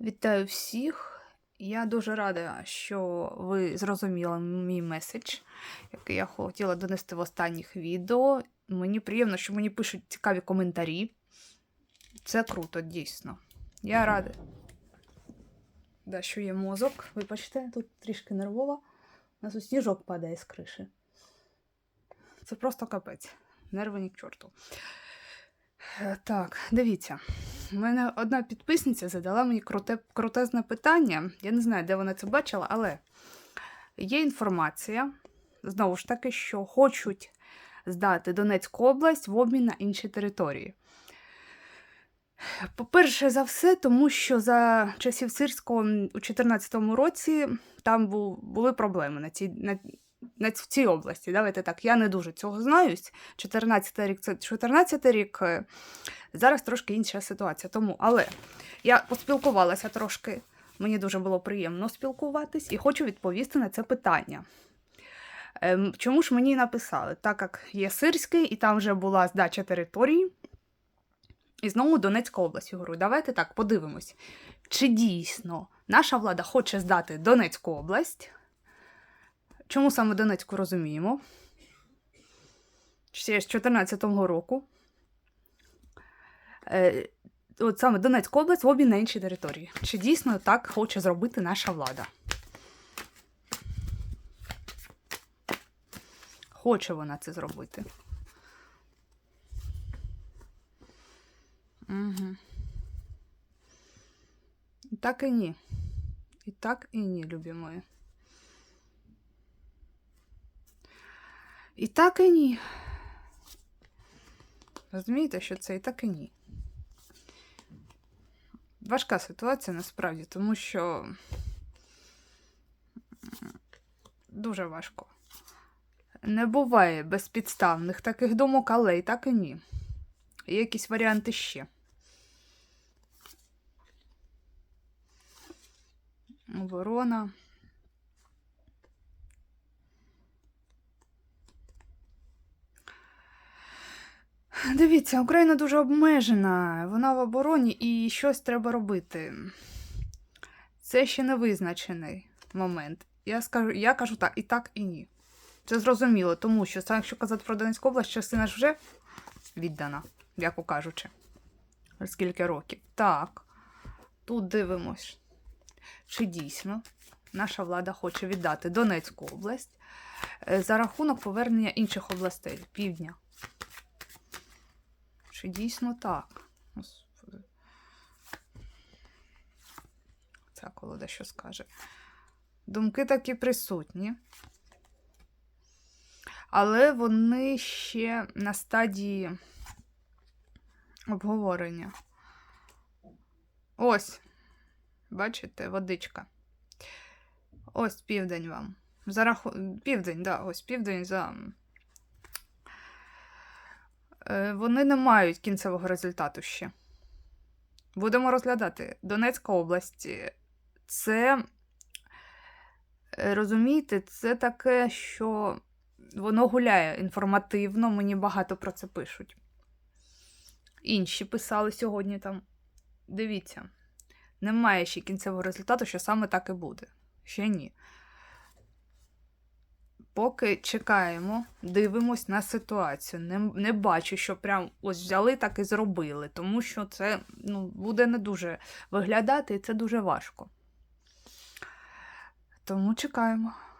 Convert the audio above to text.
Вітаю всіх. Я дуже рада, що ви зрозуміли мій меседж, який я хотіла донести в останніх відео. Мені приємно, що мені пишуть цікаві коментарі. Це круто, дійсно. Я рада. Да, що є мозок. Вибачте, тут трішки нервова. У нас тут сніжок падає з криші. Це просто капець. Нерви ні к чорту. Е, Так, дивіться. У мене одна підписниця задала мені круте, крутезне питання. Я не знаю, де вона це бачила, але є інформація, знову ж таки, що хочуть здати Донецьку область в обмін на інші території. По-перше, за все, тому що за часів Сирського у 2014 році там бу- були проблеми на цій, на, в цій області. Давайте так, я не дуже цього знаюсь. 14 рік це 14 рік. е, Зараз трошки інша ситуація. Тому, але я поспілкувалася трошки, мені дуже було приємно спілкуватись і хочу відповісти на це питання. Ем, чому ж мені написали? Так як є Сирський, і там вже була здача території, і знову Донецька область. Я говорю, давайте так подивимось, чи дійсно наша влада хоче здати Донецьку область. Чому саме Донецьку розуміємо? Ще з 2014 року. Е, от саме Донецька область в обмін на інші території. Чи дійсно так хоче зробити наша влада? Хоче вона це зробити. Угу. Так і ні. І так і ні, любі мої. І так і ні. Розумієте, що це і так і ні. Важка ситуація насправді, тому що дуже важко. Не буває безпідставних таких думок, але і так і ні. Є якісь варіанти ще. Оборона. Дивіться, Україна дуже обмежена, вона в обороні і щось треба робити. Це ще не визначений момент. Я скажу, я кажу так, і так, і ні. Це зрозуміло, тому що якщо казати про Донецьку область, частина ж вже віддана, м'яко кажучи. Скільки років. Так, тут дивимось, чи дійсно наша влада хоче віддати Донецьку область е, за рахунок повернення інших областей півдня. Чи дійсно так? Господи. Ця колода що скаже? Думки такі присутні. Але вони ще на стадії обговорення. Ось. Бачите, водичка. Ось південь вам. За раху... Південь, да, ось південь за. Е, Вони не мають кінцевого результату ще. Будемо розглядати. Донецька область це, е, розумієте, це таке, що воно гуляє інформативно, мені багато про це пишуть. Інші писали сьогодні там. Дивіться, немає ще кінцевого результату, що саме так і буде. Ще ні. Поки чекаємо, дивимось на ситуацію. Не, не бачу, що прям ось взяли так і зробили, тому що це ну, буде не дуже виглядати, і це дуже важко. Тому чекаємо.